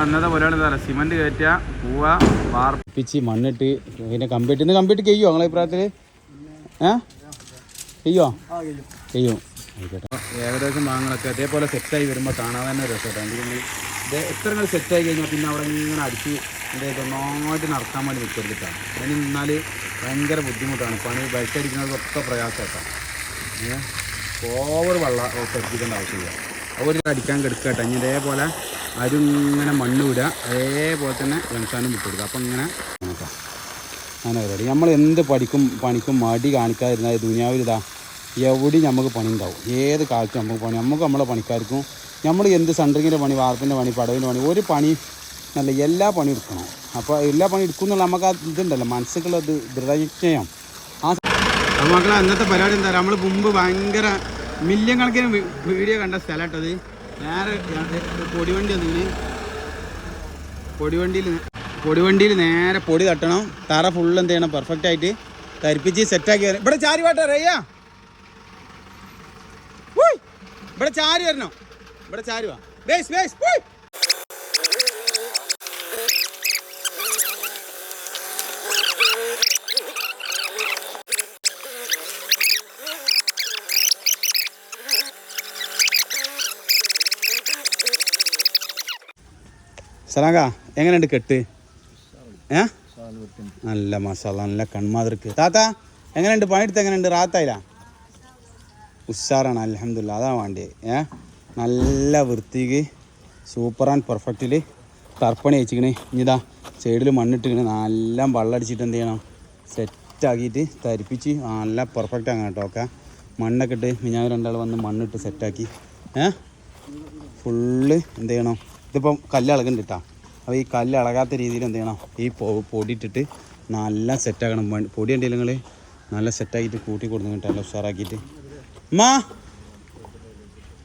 ഇന്നത്തെ പരിപാടി എന്താ പറയുക കയറ്റുക പൂവ വാർപ്പിച്ച് മണ്ണിട്ട് പിന്നെ കമ്പിട്ട്. ഇന്ന് കമ്പിട്ട് കഴിയുമോ നിങ്ങളെ അഭിപ്രായത്തിൽ ഏ? ചെയ്യോ? ചെയ്യും. ആയിക്കോട്ടെ. ഏകദേശം ഭാഗങ്ങളൊക്കെ അതേപോലെ സെറ്റായി വരുമ്പോൾ കാണാൻ തന്നെ ഒരു രസമായിട്ട് എന്തെങ്കിലും ഇത് എത്ര നിങ്ങൾ സെറ്റായി കഴിഞ്ഞാൽ പിന്നെ അവിടെ ഇങ്ങനെ അടിച്ച് ഇത് നന്നായിട്ട് നടക്കാൻ വേണ്ടി നിൽക്കരുതിട്ടാണ് അതിന് നിന്നാൽ ഭയങ്കര ബുദ്ധിമുട്ടാണ്. പണി ബൈക്കടിക്കുന്നതൊക്കെ പ്രയാസമാക്കാം ഓവർ വെള്ളം ശ്രദ്ധിക്കേണ്ട ആവശ്യമില്ല. അവർ അടിക്കാൻ കെടുക്കട്ടെ. ഇനി ഇതേപോലെ അരും ഇങ്ങനെ മണ്ണ് വിടുക അതേപോലെ തന്നെ റംസാനും വിട്ടുകൊടുക്കുക അപ്പം ഇങ്ങനെ നോക്കാം. അങ്ങനെ പരിപാടി. നമ്മൾ എന്ത് പഠിക്കും പണിക്കും മടി കാണിക്കാതിരുന്നാൽ ദുനിയാവിലിതാ എവിടെയും നമുക്ക് പണി ഉണ്ടാവും ഏത് കാലത്ത് നമുക്ക് പണി നമുക്ക് നമ്മളെ പണിക്കാർക്കും നമ്മൾ എന്ത് സെൻട്രിങ്ങിന്റെ പണി വാർപ്പിന്റെ പണി പടവിന്റെ പണി ഒരു പണി നല്ല എല്ലാ പണിയും എടുക്കണം. അപ്പോൾ എല്ലാ പണി എടുക്കുന്നുള്ള നമുക്ക് ഇതുണ്ടല്ലോ മനസ്സിലുള്ള ദൃഢനിശ്ചയം. ആ മക്കളെ അന്നത്തെ പരിപാടി എന്താ? നമ്മൾ മുമ്പ് ഭയങ്കര മില്യൺ കണക്കിന് വീഡിയോ കണ്ട സ്ഥലമായിട്ടത് നേരെ പൊടിവണ്ടി ഒന്നിന് പൊടിവണ്ടിയിൽ പൊടിവണ്ടിയിൽ നേരെ പൊടി തട്ടണം. തറ ഫുള്ള് എന്ത് ചെയ്യണം? പെർഫെക്റ്റ് ആയിട്ട് തരിപ്പിച്ച് സെറ്റാക്കി വരണം. ഇവിടെ ചാരി വാട്ട റയ്യാ. ഇവിടെ ചാരി വരണോ. ഇവിടെ ചാരി വാ. വേസ് ബേസ് സലാങ്ക എങ്ങനെയുണ്ട് കെട്ട്? ഏ? നല്ല മസാല നല്ല കൺമാതിർക്ക് താത്ത എങ്ങനെയുണ്ട്? പണിയെടുത്ത് എങ്ങനെയുണ്ട്? റാത്തായില്ല? ഉഷാറാണ് അലഹമില്ല അതാ വേണ്ടത് ഏ? നല്ല വൃത്തിക്ക് സൂപ്പർ ആൻഡ് പെർഫെക്റ്റിൽ തർപ്പണി വെച്ചിക്കണേ ഇനിതാ സൈഡിൽ മണ്ണിട്ടിങ്ങനെ നല്ല വെള്ളടിച്ചിട്ട് എന്ത് ചെയ്യണം? സെറ്റാക്കിയിട്ട് തരിപ്പിച്ച് നല്ല പെർഫെക്റ്റ് ആണ് കേട്ടോ. ഒക്കെ മണ്ണൊക്കെ ഇട്ട് ഞാൻ രണ്ടാൾ വന്ന് മണ്ണിട്ട് സെറ്റാക്കി ഏ? ഫുള്ള് എന്ത് ചെയ്യണം? ഇതിപ്പം കല്ല് ഇളകുന്നുണ്ട് കേട്ടോ അപ്പോൾ ഈ കല്ല് ഇളകാത്ത രീതിയിൽ എന്ത് ചെയ്യണം? ഈ പൊടിയിട്ടിട്ട് നല്ല സെറ്റാക്കണം പൊടി ഉണ്ടെങ്കിൽ നിങ്ങൾ നല്ല സെറ്റാക്കിയിട്ട് കൂട്ടി കൊടുത്തു കേട്ടോ നല്ല ഉഷാറാക്കിയിട്ട്. അമ്മാ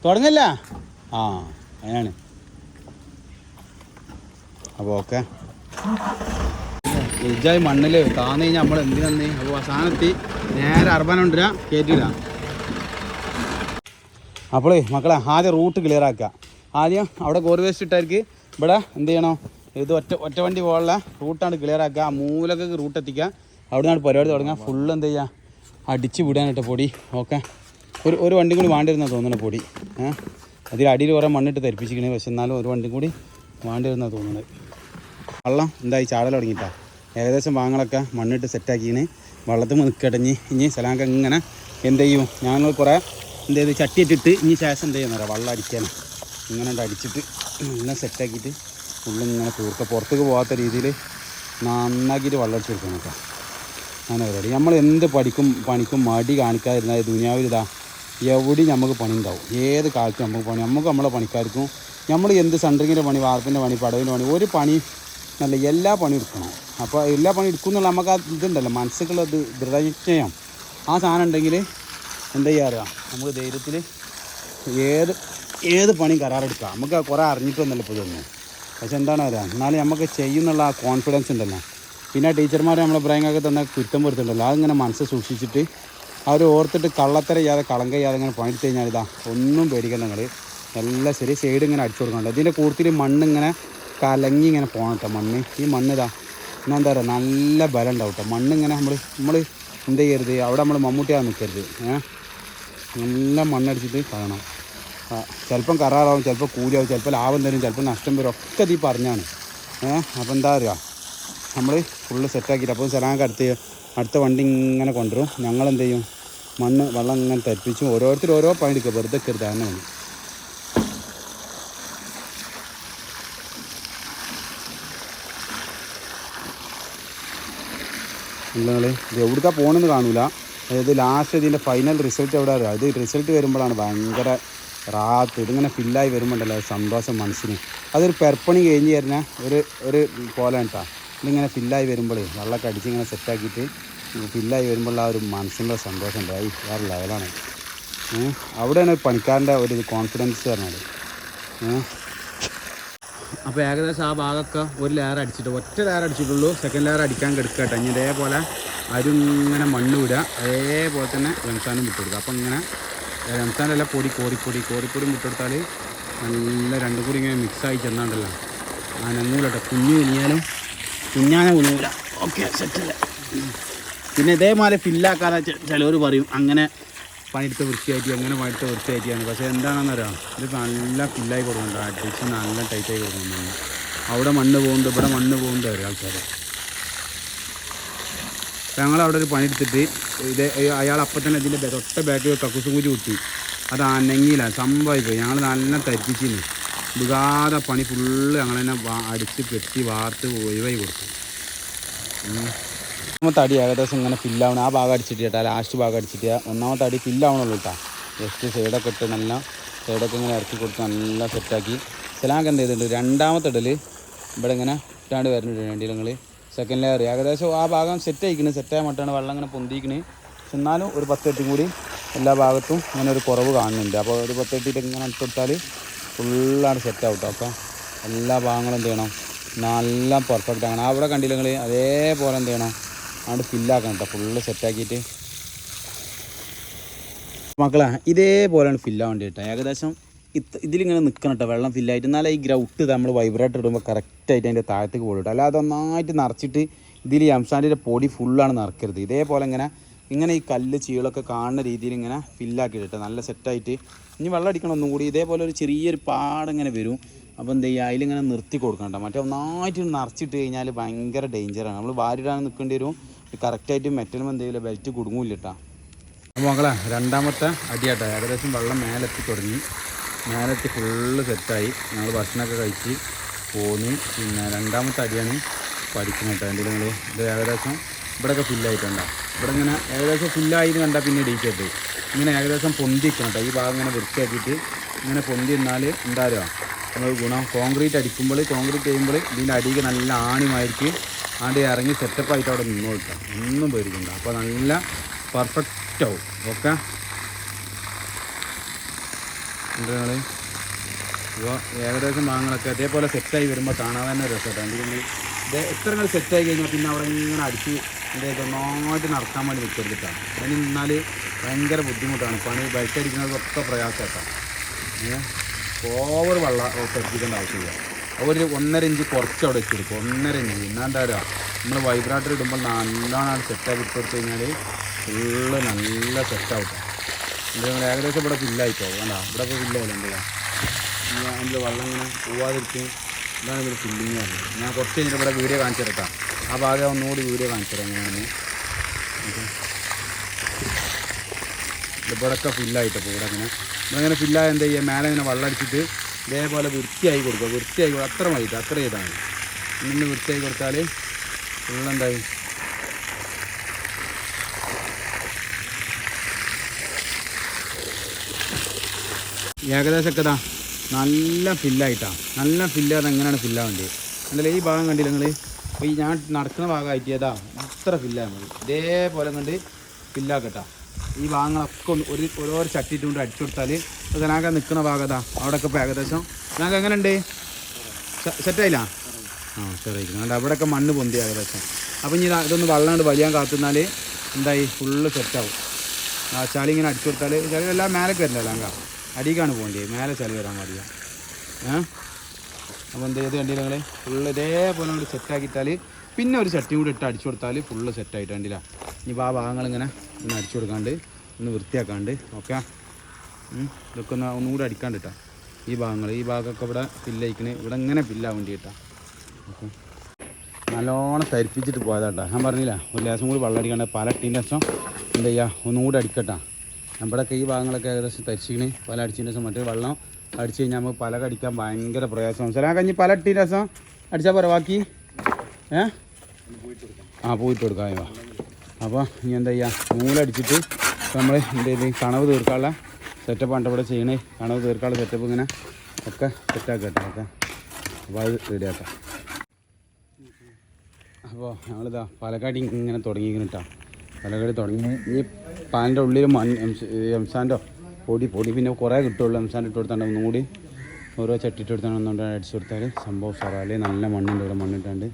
തുടങ്ങല്ല? ആ അതിനാണ് അപ്പോൾ ഓക്കെ. ഇജായി മണ്ണിൽ താന്ന് കഴിഞ്ഞാൽ നമ്മൾ എന്തിനന്ന് അപ്പോൾ അവസാനത്തി നേരെ അർബാൻ കൊണ്ടുവരാ കയറ്റിയിടാം അപ്പോളേ മക്കളെ ആദ്യം റൂട്ട് ക്ലിയർ ആക്കുക. ആദ്യം അവിടെ ഗോർവേസ്റ്റ് വേസ്റ്റ് ഇട്ടായിരിക്കും. ഇവിടെ എന്ത് ചെയ്യണം? ഇത് ഒറ്റ ഒറ്റ വണ്ടി പോകാനുള്ള റൂട്ടാണ് ക്ലിയർ ആക്കുക. ആ മൂലക്ക് റൂട്ട് എത്തിക്കുക. അവിടെ നിന്നാണ് പരിപാടി തുടങ്ങുക. ഫുള്ള് എന്ത് ചെയ്യുക അടിച്ച് വിടാനായിട്ട് പൊടി. ഓക്കെ. ഒരു ഒരു വണ്ടി കൂടി വേണ്ടിരുന്ന തോന്നുന്നു പൊടി. ഏഹ് അതിൽ അടിയിൽ കുറേ മണ്ണിട്ട് ധരിപ്പിച്ചിരിക്കണേ. പക്ഷെ എന്നാലും ഒരു വണ്ടി കൂടി വേണ്ടിരുന്ന തോന്നുന്നത് വെള്ളം എന്തായി ചാടൽ തുടങ്ങിയിട്ടാണ് ഏകദേശം വാങ്ങളൊക്കെ മണ്ണിട്ട് സെറ്റാക്കിന് വെള്ളത്തിൽ നിൽക്കടഞ്ഞ് ഇനി. സലാങ്ക ഇങ്ങനെ എന്ത് ചെയ്യും? ഞങ്ങൾ കുറേ എന്ത് ചെയ്ത്? ചട്ടിയിട്ടിട്ട് ഇനി ശേഷം എന്ത് ചെയ്യുന്നറിയാം? വെള്ളം അടിക്കാൻ ഇങ്ങനെ അടിച്ചിട്ട് ഇങ്ങനെ സെറ്റാക്കിയിട്ട് ഫുള്ള് ഇങ്ങനെ തീർക്കുക പുറത്തേക്ക് പോകാത്ത രീതിയിൽ നന്നാക്കിയിട്ട് വെള്ളം അടിച്ച് കൊടുക്കണം കേട്ടോ. അങ്ങനെ പരിപാടി. നമ്മൾ എന്ത് പഠിക്കും പണിക്കും മടി കാണിക്കാതിരുന്നാൽ ദുനിയാവിലിതാ എവിടെ നമുക്ക് പണി ഉണ്ടാവും ഏത് കാലത്തും നമുക്ക് പണി നമുക്ക് നമ്മളെ പണിക്കാർക്കും നമ്മൾ എന്ത് സെൻട്രിങ്ങിന്റെ പണി വാർപ്പിന്റെ പണി പടവിന്റെ പണി ഒരു പണി നല്ല എല്ലാ പണി എടുക്കണം. അപ്പോൾ എല്ലാ പണി എടുക്കുന്നുള്ള നമുക്ക് ആ ഇതുണ്ടല്ലോ മനസ്സിലുള്ള ദൃഢനിശ്ചയം. ആ സാധനം ഉണ്ടെങ്കിൽ എന്താ ചെയ്യാറുക നമുക്ക് ധൈര്യത്തിൽ ഏത് ഏത് പണിയും കരാറെടുക്കാം. നമുക്ക് കുറേ അറിഞ്ഞിട്ടൊന്നല്ല ഇപ്പോൾ ഇതൊന്നും. പക്ഷെ എന്താണ് അവരാ എന്നാലും നമുക്ക് ചെയ്യുന്നുള്ള ആ കോൺഫിഡൻസ് ഉണ്ടല്ലോ. പിന്നെ ടീച്ചർമാർ നമ്മളെ ബ്രെയിനൊക്കെ തന്നെ കുറ്റം വരുത്തുണ്ടല്ലോ അതിങ്ങനെ മനസ്സ് സൂക്ഷിച്ചിട്ട് അവർ ഓർത്തിട്ട് കള്ളത്തര ചെയ്യാതെ കളങ്ക ചെയ്യാതെ ഇങ്ങനെ പണിയെടുത്ത് കഴിഞ്ഞാൽ ഇതാ ഒന്നും പേടിക്കണ്ട നിങ്ങൾ നല്ല ശരി സൈഡ് ഇങ്ങനെ അടിച്ചു കൊടുക്കണ്ട ഇതിന്റെ കൂടുതൽ മണ്ണ് ഇങ്ങനെ കലങ്ങി ഇങ്ങനെ പോകണം മണ്ണ്. ഈ മണ്ണ് ഇതാ എന്നാ എന്താ പറയുക നല്ല ബലം ഉണ്ടാവും കേട്ടോ. മണ്ണ് ഇങ്ങനെ നമ്മൾ നമ്മൾ എന്ത് ചെയ്യരുത്? അവിടെ നമ്മൾ മമ്മൂട്ടിയാ നിൽക്കരുത്. ഏഹ് നല്ല മണ്ണടിച്ചിട്ട് കാണാം ചിലപ്പം കരാറാവും ചിലപ്പോൾ കൂലിയാവും ചിലപ്പോൾ ലാഭം തരും ചിലപ്പോൾ നഷ്ടം വരും. ഒക്കെ ഇത് പറഞ്ഞാണ്. ഏഹ് അപ്പോൾ എന്താ പറയുക നമ്മൾ ഫുള്ള് സെറ്റാക്കിയിട്ട് അപ്പോൾ സ്ഥലം അടുത്ത് അടുത്ത വണ്ടി ഇങ്ങനെ കൊണ്ടുവരും. ഞങ്ങൾ എന്ത് ചെയ്യും? മണ്ണ് വെള്ളം ഇങ്ങനെ തരിപ്പിച്ചു ഓരോരുത്തർ ഓരോ പണി എടുക്കുക വെറുതെ കരുത് അങ്ങനെ മതി നിങ്ങൾ ഇത് എവിടുക്കാ പോകണമെന്ന് കാണൂല. അതായത് ലാസ്റ്റ് ഇതിന്റെ ഫൈനൽ റിസൾട്ട് എവിടെ അറിയാം? ഇത് റിസൾട്ട് വരുമ്പോഴാണ് ഭയങ്കര റാത്ത് ഇതിങ്ങനെ ഫില്ലായി വരുമ്പോണ്ടല്ലോ സന്തോഷം മനസ്സിന്. അതൊരു പെർപ്പണി കഴിഞ്ഞ് തരുന്ന ഒരു ഒരു പോലെ കേട്ടോ ഇതിങ്ങനെ ഫില്ലായി വരുമ്പോഴേ വെള്ളമൊക്കെ അടിച്ച് ഇങ്ങനെ സെറ്റാക്കിയിട്ട് ഫില്ലായി വരുമ്പോൾ ആ ഒരു മനസ്സിന്റെ സന്തോഷം ഉണ്ട് ഐ വേറെ ലെവലാണ് അവിടെയാണ് പണിക്കാരന്റെ ഒരു കോൺഫിഡൻസ് പറഞ്ഞത് അപ്പോൾ ഏകദേശം ആ ഭാഗമൊക്കെ ഒരു ലെയർ അടിച്ചിട്ട് ഒറ്റ ലെയർ അടിച്ചിട്ടുള്ളൂ. സെക്കൻഡ് ലെയർ അടിക്കാൻ കിടക്കട്ടെ ഇനി ഇതേപോലെ അരും ഇങ്ങനെ മണ്ണ് വിടുക അതേപോലെ തന്നെ റംസാനും വിട്ടുകൊടുക്കുക അപ്പം ഇങ്ങനെ റംസാനല്ല പൊടി കോരിപ്പൊടി കോരിപ്പൊടി മുട്ടെടുത്താൽ നല്ല രണ്ടും കൂടി ഇങ്ങനെ മിക്സായി ചെന്നാണ്ടല്ലോ. ആ നങ്ങൂലട്ടോ കുഞ്ഞു കുനിയാലും കുഞ്ഞാനെ കുഞ്ഞൂല ഓക്കെ സെറ്റല്ല പിന്നെ ഇതേമാതിരി ഫില്ലാക്കാതെ ചിലവർ പറയും അങ്ങനെ പണിയെടുത്ത് വൃത്തിയായിട്ട് അങ്ങനെ പണിയെടുത്ത് വൃത്തിയായിട്ടാണ്. പക്ഷേ എന്താണെന്ന് അറിയാം ഇത് നല്ല ഫില്ലായി കൊടുക്കുന്നുണ്ട്. അടിച്ച് നല്ല ടൈറ്റായി കൊടുക്കുന്നുണ്ട്. അവിടെ മണ്ണ് പോകുന്നുണ്ട് ഇവിടെ മണ്ണ് പോകുന്നുണ്ട് വരും ആൾക്കാർ ഞങ്ങൾ അവിടെ ഒരു പണിയെടുത്തിട്ട് ഇത് അയാൾ അപ്പം തന്നെ ഇതിന്റെ തൊട്ട ബാക്കിൽ കക്കൂസും കൂടി കുത്തി അത് അനങ്ങിയില്ല സംഭവിക്കും ഞങ്ങൾ നല്ല തരിപ്പിച്ചിരുന്നു. വികാതെ പണി ഫുള്ള് ഞങ്ങൾ തന്നെ അടിച്ച് പെട്ടി വാർത്ത് ഒഴിവായി കൊടുത്തു. ഒന്നാമത്തെ അടി ഏകദേശം ഇങ്ങനെ ഫില്ലാവണം ആ ഭാഗം അടിച്ചിട്ട് കേട്ടാ. ലാസ്റ്റ് ഭാഗം അടിച്ചിട്ട് ഒന്നാമത്തെ അടി ഫില്ലാവണുള്ളൂ കേട്ടോ. ജസ്റ്റ് സൈഡൊക്കെ ഇട്ട് നല്ല സൈഡൊക്കെ ഇങ്ങനെ ഇറക്കി കൊടുത്ത് നല്ല സെറ്റാക്കി ചിലാക്ക് എന്ത് ചെയ്തിട്ടുണ്ട്? രണ്ടാമത്തെ ഇടൽ ഇവിടെ ഇങ്ങനെ ഇട്ടാണ്ട് വരുന്നുണ്ട് രണ്ടിലങ്ങൾ സെക്കൻഡ് ലെയർ ഏകദേശം ആ ഭാഗം സെറ്റ് ആയിക്കണ്. സെറ്റായ മട്ടാണ് വെള്ളം ഇങ്ങനെ പൊന്തിക്കണ്. പക്ഷെ എന്നാലും ഒരു പത്തെട്ടും കൂടി എല്ലാ ഭാഗത്തും ഇങ്ങനെ ഒരു കുറവ് കാണുന്നുണ്ട്. അപ്പോൾ ഒരു പത്തെട്ടിട്ട് ഇങ്ങനെ കൊടുത്താൽ ഫുള്ളാണ് സെറ്റ് ആവും കേട്ടോ അപ്പോൾ എല്ലാ ഭാഗങ്ങളും എന്ത് ചെയ്യണം? നല്ല പെർഫെക്റ്റ് ആകണം അവിടെ കണ്ടില്ലെങ്കിൽ അതേപോലെ എന്ത് ചെയ്യണം? അവിടെ ഫില്ലാക്കണം കേട്ടോ ഫുള്ള് സെറ്റാക്കിയിട്ട് മക്കളെ ഇതേപോലെയാണ് ഫില്ലാവേണ്ടി കേട്ടോ ഏകദേശം ഇതിലിങ്ങനെ നിൽക്കണം കേട്ടോ വെള്ളം ഫില്ലായിട്ട് എന്നാലും ഈ ഗ്രൗട്ട് നമ്മൾ വൈബ്രേറ്റർ ഇടുമ്പോൾ കറക്റ്റായിട്ട് അതിന്റെ താഴത്തേക്ക് പോലും അല്ലാതെ നന്നായിട്ട് നിറച്ചിട്ട് ഇതിൽ എംസാൻഡിന്റെ പൊടി ഫുള്ളാണ് നിറക്കരുത്. ഇതേപോലെ ഇങ്ങനെ ഇങ്ങനെ ഈ കല്ല് ചീളൊക്കെ കാണുന്ന രീതിയിൽ ഇങ്ങനെ ഫില്ലാക്കി ഇട്ടിട്ട് നല്ല സെറ്റായിട്ട് ഇനി വെള്ളം അടിക്കണം ഒന്നും കൂടി. ഇതേപോലെ ഒരു ചെറിയൊരു പാടിങ്ങനെ വരും. അപ്പോൾ എന്ത് ചെയ്യുക അതിലിങ്ങനെ നിർത്തി കൊടുക്കണ്ട മറ്റേ ഒന്നായിട്ട് നിറച്ചിട്ട് കഴിഞ്ഞാൽ ഭയങ്കര ഡേഞ്ചറാണ് നമ്മൾ വാരിടാൻ നിൽക്കേണ്ടി വരും. കറക്റ്റായിട്ട് മെറ്റലും എന്തെങ്കിലും ബെൽറ്റ് കുടുങ്ങൂല്ലട്ടാ മക്കളെ രണ്ടാമത്തെ അടിയാട്ടോ ഏകദേശം വെള്ളം മേലെത്തി തുടങ്ങി. മേലെത്തി ഫുള്ള് സെറ്റായി ഞങ്ങൾ ഭക്ഷണമൊക്കെ കഴിച്ച് പോന്ന്. പിന്നെ രണ്ടാമത്തെ അടിയാണ് പഠിക്കുന്നത് കേട്ടോ. എന്റെ നിങ്ങൾ ഇത് ഏകദേശം ഇവിടെയൊക്കെ ഫില്ലായിട്ടുണ്ടോ ഇവിടെ ഇങ്ങനെ ഏകദേശം ഫില്ലായി എന്ന് കണ്ടാൽ പിന്നെ ഇടിക്കട്ടെ ഇങ്ങനെ ഏകദേശം പൊന്തിക്കണം കേട്ടോ. ഈ ഭാഗം ഇങ്ങനെ വൃത്തിയാക്കിയിട്ട് ഇങ്ങനെ പൊന്തി എന്നാൽ എന്താ നമ്മൾ ഗുണം. കോൺക്രീറ്റ് അടിക്കുമ്പോൾ കോൺക്രീറ്റ് ചെയ്യുമ്പോൾ ഇതിന്റെ അടിക്ക് നല്ല ആണിമായിരിക്കും. ആണ്ട് ഇറങ്ങി സെറ്റപ്പായിട്ട് അവിടെ നിന്നോട്ടാം ഒന്നും പേടിക്കണ്ട. അപ്പോൾ നല്ല പെർഫെക്റ്റ് ആവും. ഓക്കെ നിങ്ങൾ അപ്പോൾ ഏകദേശം മാങ്ങളൊക്കെ അതേപോലെ സെറ്റായി വരുമ്പോൾ കാണാൻ തന്നെ രസമായിട്ട് എന്തെങ്കിലും ഇത് എത്ര നിങ്ങൾ സെറ്റായി കഴിഞ്ഞാൽ പിന്നെ അവിടെ ഇങ്ങനെ അടിച്ച് ഇത് നന്നായിട്ട് നടക്കാൻ വേണ്ടി നിൽക്കരുതിട്ടാണ് അതിന് നിന്നാൽ ഭയങ്കര ബുദ്ധിമുട്ടാണ്. പണി ബൈക്ക് പ്രയാസമാക്കാം ഓവർ വെള്ളം ശ്രദ്ധിക്കേണ്ട ആവശ്യമില്ല. ഒരു ഒന്നര ഇഞ്ച് കുറച്ച് അവിടെ വെച്ചെടുക്കും ഒന്നര ഇഞ്ച് എന്നാ എന്താ പറയുക നമ്മൾ വൈബ്രാറ്റർ ഇടുമ്പോൾ നല്ലോണം സെറ്റാക്കി കൊടുത്തു കഴിഞ്ഞാൽ ഫുള്ള് നല്ല സെറ്റാവും ഇത് ഏകദേശം ഇവിടെ ഫില്ലായിട്ടോ. വേണ്ട ഇവിടെ ഇപ്പോൾ ഫില്ലായില്ല എന്താ അതിന്റെ വെള്ളം ഇങ്ങനെ പോവാതിരിക്കും ഇതാണ് ഇവിടെ ഫില്ലിങ് ഞാൻ കുറച്ച് കഴിഞ്ഞിട്ട് ഇവിടെ വീഡിയോ കാണിച്ചു തരട്ടാം ആ ഭാഗം ഒന്നുകൂടി വീഡിയോ കാണിച്ചു തരാം എങ്ങനെയാണെന്ന്. ഇവിടെയൊക്കെ ഫില്ലായിട്ട് ഇപ്പോൾ ഇവിടെ അങ്ങനെ ഇങ്ങനെ ഫില്ലായ എന്താ ചെയ്യുക മേലെ ഇങ്ങനെ വെള്ളം അടിച്ചിട്ട് ഇതേപോലെ വൃത്തിയായി കൊടുക്കുക. വൃത്തിയായി കൊടുക്കുക. അത്ര മതി അത്ര ഇതാണ് ഇന്ന് വൃത്തിയായി കൊടുത്താൽ ഫുള്ളെന്തായി ഏകദേശമൊക്കെ ഇതാ നല്ല ഫില്ലായിട്ടാണ് നല്ല ഫില്ലാതെ എങ്ങനെയാണ് ഫില്ലാവേണ്ടത് എന്നാലും ഈ ഭാഗം കണ്ടില്ല നിങ്ങൾ ഈ ഞാൻ നടക്കുന്ന ഭാഗമായിട്ട് ഏതാ അത്ര ഫില്ലാ മതി. ഇതേപോലെ കണ്ട് ഫില്ലാക്കട്ടാ. ഈ ഭാഗങ്ങളൊക്കെ ഒന്ന് ഒരു ഓരോ ചട്ടിയിട്ട് കൊണ്ട് അടിച്ചു കൊടുത്താൽ ഇതിനകം നിൽക്കുന്ന ഭാഗതാ. അവിടെയൊക്കെ ഇപ്പോൾ ഏകദേശം. ഞങ്ങൾക്ക് എങ്ങനെയുണ്ട്? സെറ്റായില്ല? ആ ശരിയായിരിക്കും അതുകൊണ്ട് അവിടെയൊക്കെ മണ്ണ് പൊന്തി ഏകദേശം. അപ്പം ഇനി ഇതാ ഇതൊന്ന് വെള്ളം കൊണ്ട് വലിയാൻ കാത്തുന്നാൽ എന്തായി? ഫുള്ള് സെറ്റാവും. ആ ചളി ഇങ്ങനെ അടിച്ചു കൊടുത്താൽ ചളി എല്ലാം മേലൊക്കെ വരില്ല അങ്ക അടിക്കാണ് പോകേണ്ടത് മേലെ ചളി വരാൻ പാടില്ല. ഏ? അപ്പോൾ എന്ത് ചെയ്ത് കണ്ടില്ല നിങ്ങൾ ഫുള്ള് ഇതേപോലെ കൂടി സെറ്റാക്കിയിട്ടാൽ പിന്നെ ഒരു ചട്ടിയും കൂടി ഇട്ട് അടിച്ചു കൊടുത്താൽ ഫുള്ള് സെറ്റായിട്ട് കണ്ടില്ല? ഇനിയിപ്പോൾ ആ ഭാഗങ്ങൾ ഇങ്ങനെ ഒന്ന് അടിച്ചു കൊടുക്കാണ്ട് ഒന്ന് വൃത്തിയാക്കാണ്ട്. ഓക്കെ ഇതൊക്കെ ഒന്ന് ഒന്നുകൂടി അടിക്കാണ്ട് ഇട്ടാ ഈ ഭാഗങ്ങൾ ഈ ഭാഗമൊക്കെ ഇവിടെ ഫില്ലയിക്കണ് ഇവിടെ ഇങ്ങനെ ഫില്ലാൻ വേണ്ടി ഇട്ടാ ഓക്കെ നല്ലോണം തരിപ്പിച്ചിട്ട് പോയതാട്ടാ ഞാൻ പറഞ്ഞില്ല ഒരു ലേശം കൂടി വെള്ളം അടിക്കാണ്ട് പല ടീന്റെ ശേഷം എന്താ ചെയ്യുക ഒന്നുകൂടി അടിക്കട്ടാ. നമ്മുടെയൊക്കെ ഈ ഭാഗങ്ങളൊക്കെ ഏകദേശം തരിച്ചിക്കണ് പല അടിച്ചതിന്റെ ശേഷം മറ്റേ വെള്ളം അടിച്ചു കഴിഞ്ഞാൽ നമുക്ക് പല കടിക്കാൻ ഭയങ്കര പ്രയാസമാണ് ചില കഴിഞ്ഞ് പല ഇട്ടതിന്റെ രസം അടിച്ചാൽ പോരാ ബാക്കി? ഏ? ആ പോയിട്ട് കൊടുക്കാം. അയ്യോ. അപ്പോൾ ഇനി എന്താ ചെയ്യുക നൂലടിച്ചിട്ട് നമ്മൾ എന്ത് ചെയ്ത്? കണവ് തീർക്കാനുള്ള സെറ്റപ്പ് ആണ് ഇവിടെ ചെയ്യണേ. കണവ് തീർക്കാനുള്ള സെറ്റപ്പ് ഇങ്ങനെ ഒക്കെ സെറ്റാക്കട്ടെ ഓക്കെ. അപ്പോൾ അത് റെഡിയാക്കാം അപ്പോൾ ഞങ്ങളിതാ പാലക്കാട് ഇങ്ങനെ തുടങ്ങിയിരിക്കുന്നു കേട്ടോ പാലക്കാട് തുടങ്ങി. ഈ പാനിന്റെ ഉള്ളിൽ മൺ എംസാന്റെ പൊടി പൊടി പിന്നെ കുറേ കിട്ടുള്ളൂ എംസാന്റെ ഇട്ട് കൊടുത്താണ്ട് ഒന്നും കൂടി ഓരോ ചട്ടി ഇട്ട് കൊടുത്താണ് ഒന്നുകൊണ്ട് അടിച്ചു കൊടുത്താൽ സംഭവം സറാൽ നല്ല മണ്ണുണ്ട് ഇവിടെ. മണ്ണിട്ടാണ്ട്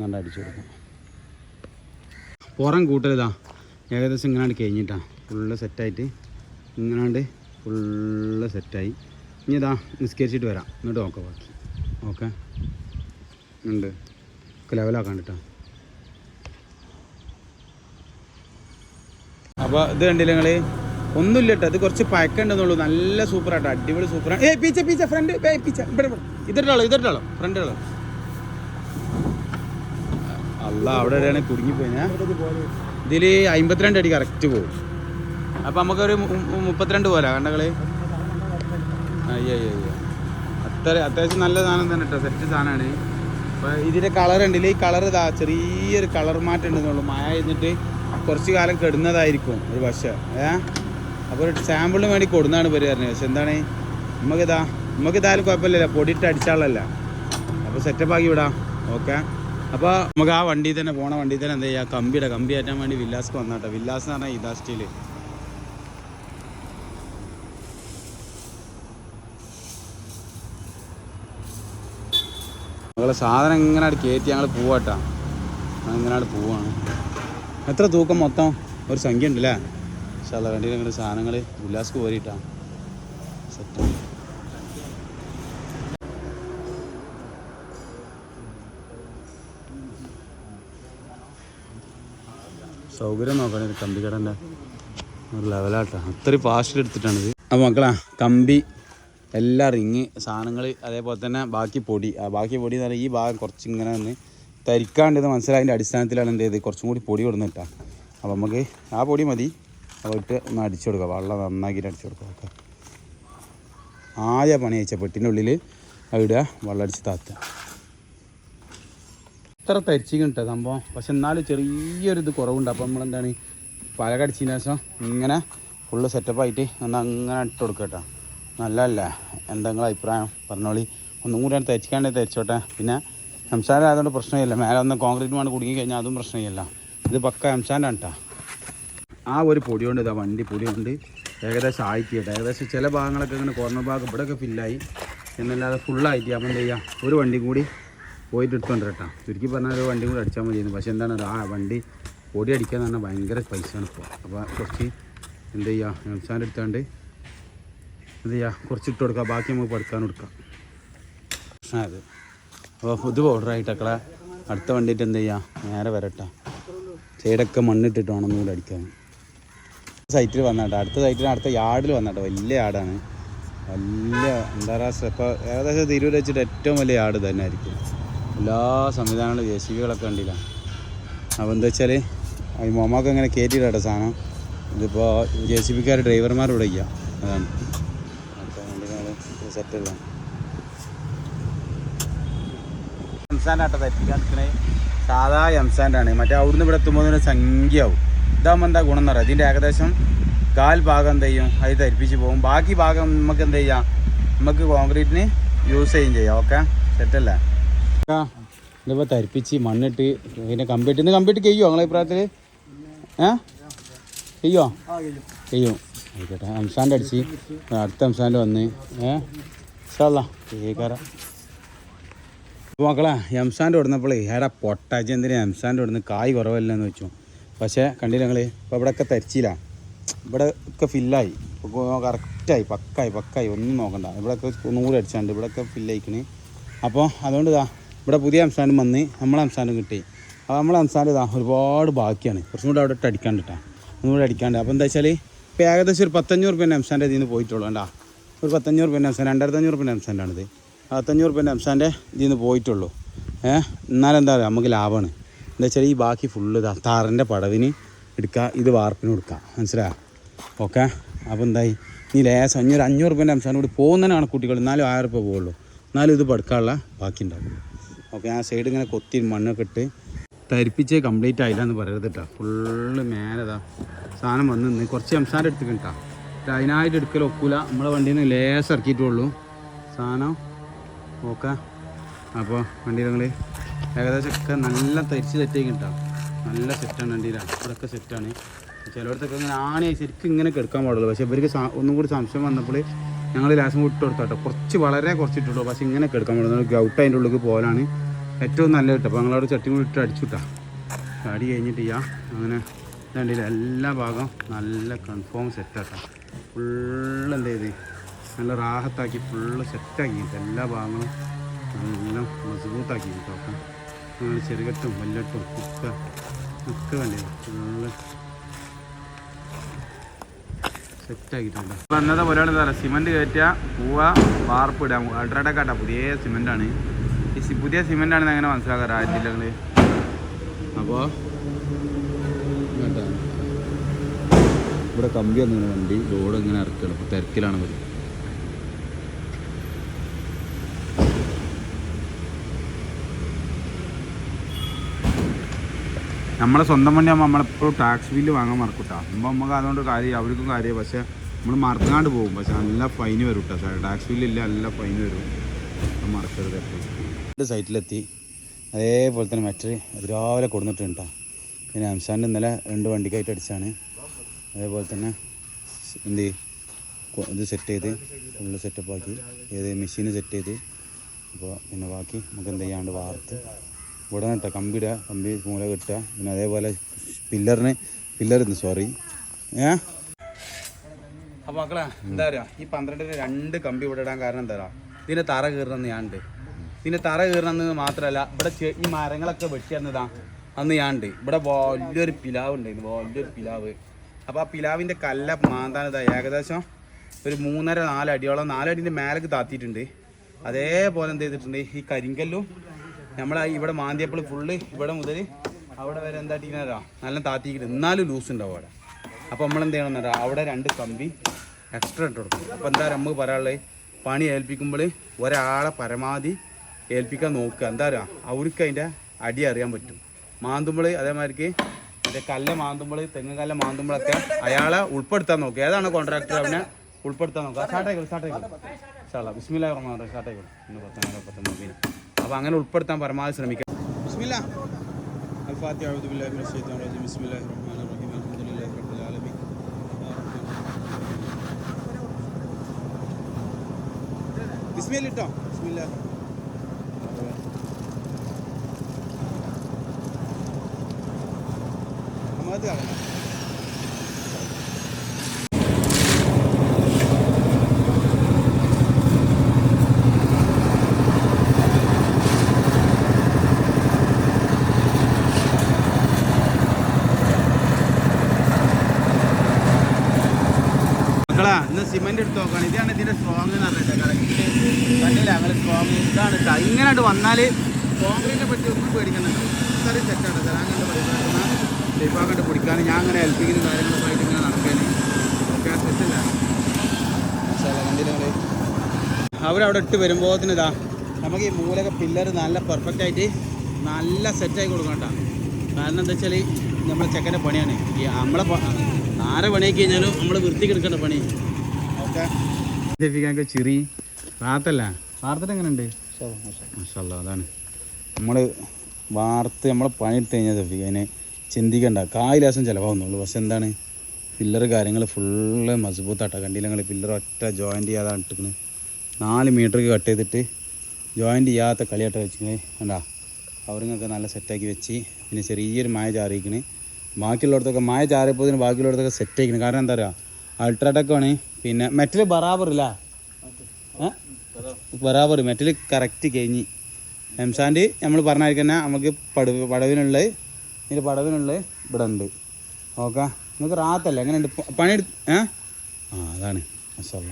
നല്ല അടിച്ചു കൊടുക്കാം. പുറം കൂട്ടലിതാ ഏകദേശം ഇങ്ങനെയാണ് കഴിഞ്ഞിട്ടാണ് ഫുള്ള് സെറ്റായിട്ട് ഇങ്ങനാണ്ട് ഫുള്ള് സെറ്റായി. ഇനി ഇതാ നിസ്കരിച്ചിട്ട് വരാം. എന്നിട്ട് നോക്കാം ബാക്കി. ഓക്കെ? ഉണ്ട്. ലെവലാക്കാൻ കേട്ടോ അപ്പോൾ ഇത് കണ്ടില്ല നിങ്ങൾ ഒന്നുമില്ല കേട്ടോ അത് കുറച്ച് പഴക്കണ്ടെന്നുള്ളൂ നല്ല സൂപ്പർ ആട്ടോ അടിപൊളി സൂപ്പറാണ് ഏ പീച്ച പീച്ച ഫ്രണ്ട് ഏ പീച്ച ഇവിടെ ഇതിട്ടാളോ ഇതിട്ടാളോ ഫ്രണ്ടാളോ അല്ല അവിടെ എവിടെയാണ് കുടുങ്ങിപ്പോയി ഞാൻ. ഇതിൽ അമ്പത്തിരണ്ട് അടി കറക്റ്റ് പോകും അപ്പം നമുക്കൊരു മുപ്പത്തിരണ്ട് പോലെ കണ്ടകൾ അയ്യോ അയ്യോ അത്ര അത്യാവശ്യം നല്ല സാധനം തന്നെ കേട്ടോ സെറ്റ് സാധനമാണ് അപ്പോൾ ഇതിന്റെ കളർ ഉണ്ടല്ലേ ഈ കളർ ഇതാ ചെറിയൊരു കളർ മാറ്റം ഉണ്ടെന്നുള്ളൂ. മഴ കഴിഞ്ഞിട്ട് കുറച്ച് കാലം കെടുന്നതായിരിക്കും ഒരു പക്ഷേ. ഏ? അപ്പോൾ ഒരു സാമ്പിളിന് വേണ്ടി കൊടുന്നാണ് പറഞ്ഞത്. പക്ഷെ എന്താണ്? നമുക്കിതാ നമുക്ക് ഇതായാലും കുഴപ്പമില്ലല്ലോ. പൊടിയിട്ട് അടിച്ചാളല്ല. അപ്പോൾ സെറ്റപ്പ് ആക്കി വിടാം. ഓക്കെ അപ്പോൾ നമുക്ക് ആ വണ്ടിയിൽ തന്നെ പോണ വണ്ടിയിൽ തന്നെ എന്താ ചെയ്യുക കമ്പിയുടെ കമ്പി ആറ്റാൻ വേണ്ടി വില്ലാസ്ക്ക് വന്നാട്ടോ വില്ലാസ് എന്ന് പറഞ്ഞാൽ ഇതാ സ്റ്റീൽ ഞങ്ങളെ സാധനം ഇങ്ങനെ കയറ്റി ഞങ്ങൾ പോവാട്ടാ ഇങ്ങനെ പോവാണ്. എത്ര തൂക്കം മൊത്തം? ഒരു സംഖ്യ പക്ഷെ അല്ല വേണ്ടി നിങ്ങളുടെ സാധനങ്ങൾ ഉല്ലാസ്ക്ക് പോരിട്ടാ സെറ്റ്. സൗകര്യം നോക്കണേ കമ്പിക്കടന്റെ ഒരു ലെവലാട്ടോ. അത്രയും ഫാസ്റ്റ് എടുത്തിട്ടാണിത്. അപ്പോൾ മക്കളാ കമ്പി എല്ലാ റിങ് സാധനങ്ങൾ അതേപോലെ തന്നെ ബാക്കി പൊടി. ബാക്കി പൊടി എന്ന് പറഞ്ഞാൽ ഈ ഭാഗം കുറച്ച് ഇങ്ങനെ തരിക്കാണ്ട് ഇത് മനസ്സിലായതിന്റെ അടിസ്ഥാനത്തിലാണ് എന്ത് ചെയ്ത്? കുറച്ചും കൂടി പൊടി കൊടുന്നിട്ടാ അപ്പോൾ നമുക്ക് ആ പൊടി മതി. പോയിട്ട് ഒന്ന് അടിച്ചു കൊടുക്കുക വെള്ളം നന്നാക്കിയിട്ട് അടിച്ചു കൊടുക്കുക ഓക്കെ. ആദ്യ പണി അയച്ച പെട്ടിന്റെ ഉള്ളിൽ അവിടെ വെള്ളം അടിച്ച് താത്തുക. ഇത്ര തരിച്ചിക്കും കേട്ടോ സംഭവം. പക്ഷെ എന്നാലും ചെറിയൊരു ഇത് കുറവുണ്ട്. അപ്പോൾ നമ്മളെന്താണ് പല കടിച്ചതിന് ശേഷം ഇങ്ങനെ ഫുള്ള് സെറ്റപ്പായിട്ട് ഒന്ന് അങ്ങനെ ഇട്ട് കൊടുക്കുക കേട്ടോ. നല്ലതല്ലേ? എന്താ നിങ്ങളെ അഭിപ്രായം പറഞ്ഞോളി. ഒന്നും കൂടി തയ്ച്ചിക്കാണ്ട് തയ്ച്ചോട്ടെ പിന്നെ സംസാരം ആയതുകൊണ്ട് പ്രശ്നമില്ല. മേലെ ഒന്ന് കോൺക്രീറ്റ് മാണ് കുടുങ്ങി കഴിഞ്ഞാൽ അതും പ്രശ്നമില്ല. ഇത് പക്ക എംസാന്റെ കേട്ടോ. ആ ഒരു പൊടി കൊണ്ട് ഇതാ വണ്ടി പൊടി കൊണ്ട് ഏകദേശം ആയിട്ട് ഏകദേശം ചില ഭാഗങ്ങളൊക്കെ ഇങ്ങനെ കോർണർ ഭാഗം ഇവിടെയൊക്കെ ഫില്ലായി എന്നല്ലാതെ ഫുള്ളായിട്ട് അപ്പം എന്താ ചെയ്യുക ഒരു വണ്ടി കൂടി പോയിട്ട് എടുത്തോണ്ട് കേട്ടോ ചുരുക്കി പറഞ്ഞാൽ ഒരു വണ്ടി കൂടി അടിച്ചാൽ മതിയായിരുന്നു. പക്ഷേ എന്താണ് ആ വണ്ടി പൊടി അടിക്കാന്ന് പറഞ്ഞാൽ ഭയങ്കര പൈസയാണ് ഇപ്പോൾ അപ്പോൾ കുറച്ച് എന്ത് ചെയ്യുക എംസാന്റെ എടുത്താണ്ട് എന്ത് ചെയ്യുക കുറച്ച് ഇട്ട് കൊടുക്കുക ബാക്കി നമുക്ക് പഠിക്കാൻ കൊടുക്കാം. പ്രശ്നമായത്. അപ്പോൾ ഇത് ഓർഡറായിട്ടക്കളെ അടുത്ത വണ്ടിയിട്ട് എന്ത് ചെയ്യുക നേരെ വരട്ടെ. സൈഡൊക്കെ മണ്ണിട്ടിട്ട് വേണം ഒന്നുകൂടി അടിക്കാൻ. സൈറ്റിൽ വന്നാട്ടോ. അടുത്ത സൈറ്റിൽ അടുത്ത യാർഡിൽ വന്നാട്ടോ. വലിയ യാർഡാണ്. വലിയ അന്താരാഷ്ട്ര ഇപ്പോൾ ഏകദേശം തിരൂർ വെച്ചിട്ട് ഏറ്റവും വലിയ യാർഡ് തന്നെ ആയിരിക്കും. എല്ലാ സംവിധാനങ്ങളും ജെ സി ബികളൊക്കെ കണ്ടില്ല. അപ്പോൾ എന്താ വെച്ചാൽ ഈ മൊമ്മക്ക് ഇങ്ങനെ കയറ്റിയിട്ടോ സാധനം. ഇതിപ്പോൾ ജെ സി ബിക്കാർ ഡ്രൈവർമാർ ഇവിടെ അതാണ്. സെറ്റ് സെറ്റല്ല എംസാന്റാട്ടോ തെറ്റിക്കാൻ നിൽക്കണേ സാധാ എംസാന്റാണ് മറ്റേ അവിടുന്ന് ഇവിടെ എത്തുമ്പോൾ ഒരു സംഖ്യയാവും. ഇതാകുമ്പോൾ എന്താ ഗുണം എന്ന് പറയാം ഇതിന്റെ ഏകദേശം കാൽ ഭാഗം എന്ത് ചെയ്യും? അത് തരിപ്പിച്ച് പോകും. ബാക്കി ഭാഗം നമുക്ക് എന്ത് ചെയ്യാം? നമുക്ക് കോൺക്രീറ്റിന് യൂസ് ചെയ്യും ചെയ്യാം. ഓക്കെ? സെറ്റല്ലേ ഇതിപ്പോൾ തരിപ്പിച്ച് മണ്ണിട്ട് പിന്നെ കമ്പ്യൂട്ടർ. ഇന്ന് കമ്പ്യൂട്ടർ ചെയ്യുമോ നിങ്ങളെ അഭിപ്രായത്തിൽ ഏ? ചെയ്യോ. ചെയ്യും. ആയിക്കോട്ടെ. അംസാന്റെ അടിച്ച് അടുത്ത അംസാന്റെ വന്ന്. ഏ? ഇഷ്ടമല്ല കേക്കാറ അപ്പോൾ മക്കളെ എംസാന്റെ കൊടുന്നപ്പോഴേ ഏടാ പൊട്ടാച്ചി എന്തിനാ എംസാന്റെ ഓടുന്ന കായ് കുറവല്ലെന്ന് വെച്ചു. പക്ഷേ കണ്ടില്ല നിങ്ങൾ ഇപ്പോൾ ഇവിടെയൊക്കെ തരിച്ചില്ല. ഇവിടെ ഒക്കെ ഫില്ലായി. കറക്റ്റായി പക്കായി പക്കായി. ഒന്നും നോക്കണ്ട. ഇവിടെയൊക്കെ നൂറ് അടിച്ചാണ്ട് ഇവിടെയൊക്കെ ഫില്ലായിക്കണ്. അപ്പോൾ അതുകൊണ്ട് ഇതാ ഇവിടെ പുതിയ സംസ്ഥാനം വന്ന് നമ്മളെ സംസ്ഥാനം കിട്ടി. അപ്പോൾ നമ്മളെ സംസ്ഥാനം ഇതാ ഒരുപാട് ബാക്കിയാണ്. കുറച്ചും കൂടെ അവിടെ അടിക്കാണ്ട് കേട്ടോ ഒന്നും കൂടെ അടിക്കാണ്ട്. അപ്പോൾ എന്താ വെച്ചാൽ ഇപ്പോൾ ഏകദേശം ഒരു പത്തഞ്ഞൂറ് രൂപ എംസാന്റെ ഇതിൽ നിന്ന് പോയിട്ടുള്ളൂ കേട്ടാ ഒരു പത്തഞ്ഞൂറ് രൂപ എംസാൻ രണ്ടായിരത്തഞ്ഞൂറ് രൂപ എംസാന്റാണിത് പത്തഞ്ഞൂറ് റുപ്യന്റെ അംസാന്റെ ഇതിൽ നിന്ന് പോയിട്ടുള്ളൂ. ഏഹ് എന്നാലും എന്താ പറയുക നമുക്ക് ലാഭമാണ്. എന്താ വെച്ചാൽ ഈ ബാക്കി ഫുള്ള് ഇതാ താറിന്റെ പടവിന് എടുക്കുക ഇത് വാർപ്പിന് കൊടുക്കുക മനസ്സിലായോ? ഓക്കെ? അപ്പോൾ എന്തായി? നീ ലേശം അഞ്ഞൂറ് അഞ്ഞൂറ് റുപ്യന്റെ അംസാൻ കൂടി പോകുന്നതിനാണ് കുട്ടികൾ എന്നാലും ആയിരം റുപ്യ പോകുള്ളൂ എന്നാലും ഇത് പടുക്കാനുള്ള ബാക്കി ഉണ്ടാവും. ഓക്കെ ആ സൈഡ് ഇങ്ങനെ കൊത്തി മണ്ണൊക്കെ ഇട്ട് തരിപ്പിച്ച് കംപ്ലീറ്റ് ആയില്ല എന്ന് പറയരുത് കേട്ടോ ഫുള്ള് മേലതാ സാധനം വന്ന് നിന്ന് കുറച്ച് അംസാരം എടുത്തിട്ട് അതിനായിട്ട് എടുക്കൽ ഒക്കൂല. നമ്മളെ വണ്ടിയിൽ നിന്ന് ലേശം ഇറക്കിയിട്ടുള്ളൂ. സാധനം ഓക്കെ അപ്പോൾ വണ്ടിയിൽ നിങ്ങൾ ഏകദേശം ഒക്കെ നല്ല തരിച്ച് സെറ്റ് കിട്ടാം. നല്ല സെറ്റാണ് വണ്ടിയിലാണ് ഇവിടെയൊക്കെ സെറ്റാണ് ചിലയിടത്തൊക്കെ ഇങ്ങനെ ആണിയായി ശരിക്കും ഇങ്ങനെ കിടക്കാൻ പാടുള്ളൂ. പക്ഷേ ഇവർക്ക് ഒന്നും കൂടി സംശയം വന്നപ്പോൾ ഞങ്ങൾ ലാസം വിട്ട് കൊടുത്താട്ടോ. കുറച്ച് വളരെ കുറച്ചിട്ടുള്ളൂ. പക്ഷേ ഇങ്ങനെ കിടക്കാൻ പാടുള്ളൂ. ഗൗട്ട് അതിന്റെ ഉള്ളിൽ പോലാണ് ഏറ്റവും നല്ല കിട്ടും. അപ്പോൾ ഞങ്ങളവിടെ ചട്ടി കൂടി ഇട്ട് അടിച്ചു കിട്ടാം അടി കഴിഞ്ഞിട്ട് ചെയ്യാം അങ്ങനെ വണ്ടിയിൽ എല്ലാ ഭാഗം നല്ല കൺഫേം സെറ്റാട്ടോ ഫുള്ള് എന്ത് ചെയ്ത്? നല്ല റാഹത്താക്കി ഫുള്ള് സെറ്റാക്കി എല്ലാ ഭാഗങ്ങളും നല്ല മസബൂത്താക്കി കേട്ടോ. അങ്ങനെ ചെറുകെട്ടും വല്ലട്ടും ഒക്കെ ഒക്കെ വേണ്ടി? ഫുള്ള് സെറ്റാക്കിയിട്ടുണ്ട് അന്നത്തെ പോലെയാണ് പറയുക സിമെന്റ് കയറ്റുക പൂവ വാർപ്പ് ഇടുക. അൾട്രാടെക്കാട്ടാ പുതിയ സിമെന്റാണ് ഈ പുതിയ സിമെന്റാണെന്ന് എങ്ങനെ മനസ്സിലാക്കാറ്? രാജ്യങ്ങൾ അപ്പോൾ ഇവിടെ കമ്പി വന്നിങ്ങനെ വണ്ടി ലോഡ് ഇങ്ങനെ ഇറക്കണം അപ്പോൾ തിരക്കിലാണ് വരും നമ്മളെ സ്വന്തം വണ്ടി ആകുമ്പോൾ നമ്മളെപ്പോഴും ടാക്സ് ബില്ല് വാങ്ങാൻ മറക്കൂട്ടാ. അപ്പോൾ നമുക്ക് അതുകൊണ്ട് കാര്യം അവർക്കും കാര്യം പക്ഷേ നമ്മൾ മറക്കാണ്ട് പോകും. പക്ഷെ നല്ല ഫൈൻ വരും കേട്ടോ ടാക്സ് ബില്ല് ഇല്ല നല്ല ഫൈൻ വരും. മറക്കരുത് എപ്പോഴും. സൈറ്റിലെത്തി അതേപോലെ തന്നെ മറ്റൊരു രാവിലെ കൊടുത്തിട്ടുണ്ട് പിന്നെ അംസാന്റെ ഇന്നലെ രണ്ട് വണ്ടിക്കായിട്ട് അടിച്ചാണ്. അതേപോലെ തന്നെ എന്ത് ഇത് സെറ്റ് ചെയ്ത്. ഫുള്ള് സെറ്റപ്പ് ആക്കി. ഏത് മെഷീന് സെറ്റ് ചെയ്ത്. അപ്പോൾ പിന്നെ ബാക്കി നമുക്ക് എന്ത് ചെയ്യാണ്ട് വാർത്ത് ഇവിടെ കേട്ടോ കമ്പി ഇടുക കമ്പി മൂല കെട്ടുക പിന്നെ അതേപോലെ പില്ലറിന് പില്ലറിന്ന് സോറി ഏ? അപ്പോൾ മക്കളെ എന്താ പറയുക ഈ പന്ത്രണ്ടിന് രണ്ട് കമ്പി ഇവിടെ ഇടാൻ കാരണം എന്താ പറയുക ഇതിന്റെ തറ കീറണമെന്ന് ഞാനുണ്ട് ഇതിന്റെ തറ കീറണമെന്ന് മാത്രമല്ല ഇവിടെ ഈ മരങ്ങളൊക്കെ വെട്ടിയിരുന്നതാ അന്ന് ഞാനുണ്ട് ഇവിടെ വലിയൊരു പിലാവ് ഉണ്ടായിരുന്നു വലിയൊരു പിലാവ്. അപ്പോൾ ആ പിലാവിന്റെ കല്ല മാന്താനതാ ഏകദേശം ഒരു മൂന്നര നാലടിയോളം നാലടിന്റെ മേലേക്ക് താത്തിയിട്ടുണ്ട്. അതേപോലെ എന്ത് ചെയ്തിട്ടുണ്ട്? ഈ കരിങ്കല്ലും നമ്മൾ ഇവിടെ മാന്തിയപ്പോൾ ഫുള്ള് ഇവിടെ മുതൽ അവിടെ വരെ എന്താ ടീനറാ നല്ല താത്തിക്കിട്ട് എന്നാലും ലൂസ് ഉണ്ടാവും അവിടെ. അപ്പോൾ നമ്മൾ എന്ത് ചെയ്യണം എന്നറിയാം അവിടെ രണ്ട് കമ്പി എക്സ്ട്രാ ഇട്ട് കൊടുക്കും. അപ്പോൾ എന്താ നമുക്ക് പറയാനുള്ളത്? പണി ഏൽപ്പിക്കുമ്പോൾ ഒരാളെ പരമാവധി ഏൽപ്പിക്കാൻ നോക്കുക. എന്താ പറയുക അവർക്ക് അതിന്റെ അടി അറിയാൻ പറ്റും. മാന്തുമ്പോൾ അതേമാതിരിക്ക് ഇതിന്റെ കല്ല് മാന്തുമ്പോൾ തെങ്ങ് കല്ല് മാന്തുമ്പോഴൊക്കെ അയാളെ ഉൾപ്പെടുത്താൻ നോക്കുക. ഏതാണ് കോൺട്രാക്ടർ അവനെ ഉൾപ്പെടുത്താൻ നോക്കുക? സ്റ്റാർട്ടായിക്കോളൂ സ്റ്റാർട്ടായിക്കോളൂ ഇൻഷാല്ലാ ബിസ്മില്ലാ റഹ്മാൻ റഹീം. സ്റ്റാർട്ടായിക്കോളൂ ഇന്ന് പത്തൊമ്പത് പത്തൊമ്പതിന് അപ്പോൾ അങ്ങനെ ഉൾപ്പെടുത്താൻ പരമാവധി ശ്രമിക്കുക ബിസ്മില്ലാ الفاتحة أعوذ بالله من الشيطان الرجيم بسم الله الرحمن الرحيم الحمد لله رب العالمين بسم الله ഇട്ടോ بسم الله നമ്മത് കാണണം ട്ടോ. ഇങ്ങനെയായിട്ട് വന്നാൽ കോൺക്രീറ്റിനെ പറ്റി ഒന്നും പേടിക്കുന്നുണ്ട് ഇത്രയും തെറ്റാണ്. അങ്ങനെ പഠിക്കുന്ന ലൈഫാക്കണ്ട് പിടിക്കാൻ ഞാൻ അങ്ങനെ ഹെൽപ്പിക്കുന്ന കാര്യങ്ങളൊക്കെ ആയിട്ട് ഇങ്ങനെ നടക്കാൻ ഓക്കെ സെറ്റല്ല അവരവിടെ ഇട്ട് വരുമ്പോഴത്തിന് ഇതാ നമുക്ക് ഈ മൂലക പില്ലർ നല്ല പെർഫെക്റ്റ് ആയിട്ട് നല്ല സെറ്റായി കൊടുക്കണ്ട കാരണം എന്താ വെച്ചാൽ നമ്മൾ ചെക്കന്റെ പണിയാണ്. ഈ നമ്മളെ ആരെ പണിയാക്കി കഴിഞ്ഞാലും നമ്മൾ വൃത്തിക്ക് എടുക്കേണ്ട പണി. ഓക്കെ. ചിറി റാത്തല്ല പ്രാർത്ഥന എങ്ങനെയുണ്ട് മഷാല്ല അതാണ്. നമ്മൾ വാർത്ത് നമ്മൾ പണിയെടുത്ത് കഴിഞ്ഞാൽ സഫീഖ് അതിനെ ചിന്തിക്കണ്ട. കായിലാസം ചിലവാകുന്നുള്ളൂ പക്ഷെ എന്താണ്? പില്ലർ കാര്യങ്ങൾ ഫുള്ള് മസ്ബൂത്താട്ടോ. കണ്ടില്ല പില്ലർ ഒറ്റ ജോയിന്റ് ചെയ്യാതാണ് ഇട്ടിരിക്കുന്നത് നാല് മീറ്റർക്ക് കട്ട് ചെയ്തിട്ട് ജോയിന്റ് ചെയ്യാത്ത കളിയാട്ട വെച്ചിക്കണേ കണ്ടാ? കവറിങ്ങൊക്കെ നല്ല സെറ്റാക്കി വെച്ച് പിന്നെ ചെറിയൊരു മായ ചാറിയിക്കണ് ബാക്കിയുള്ളിടത്തൊക്കെ മായ ചാറിയപ്പോൾ ബാക്കിയുള്ളിടത്തൊക്കെ സെറ്റ് ആയിക്കണം. കാരണം എന്താ പറയുക അൾട്രാടെക്കാണ് പിന്നെ മെറ്റൽ ബറാബർ ഇല്ല? ബറാബർ മെറ്റൽ കറക്റ്റ് കഴിഞ്ഞ് എംസാൻഡ് നമ്മൾ പറഞ്ഞായിരിക്കുന്ന നമുക്ക് പടവ് പടവിനുള്ള ഇതിന്റെ പടവിനുള്ള ഇവിടെ ഉണ്ട് ഓക്കെ നിങ്ങൾക്ക് റാത്തല്ല? എങ്ങനെയുണ്ട്? പണിയെടുത്ത് പണിയെടു ഏ? ആ അതാണ്. മസാല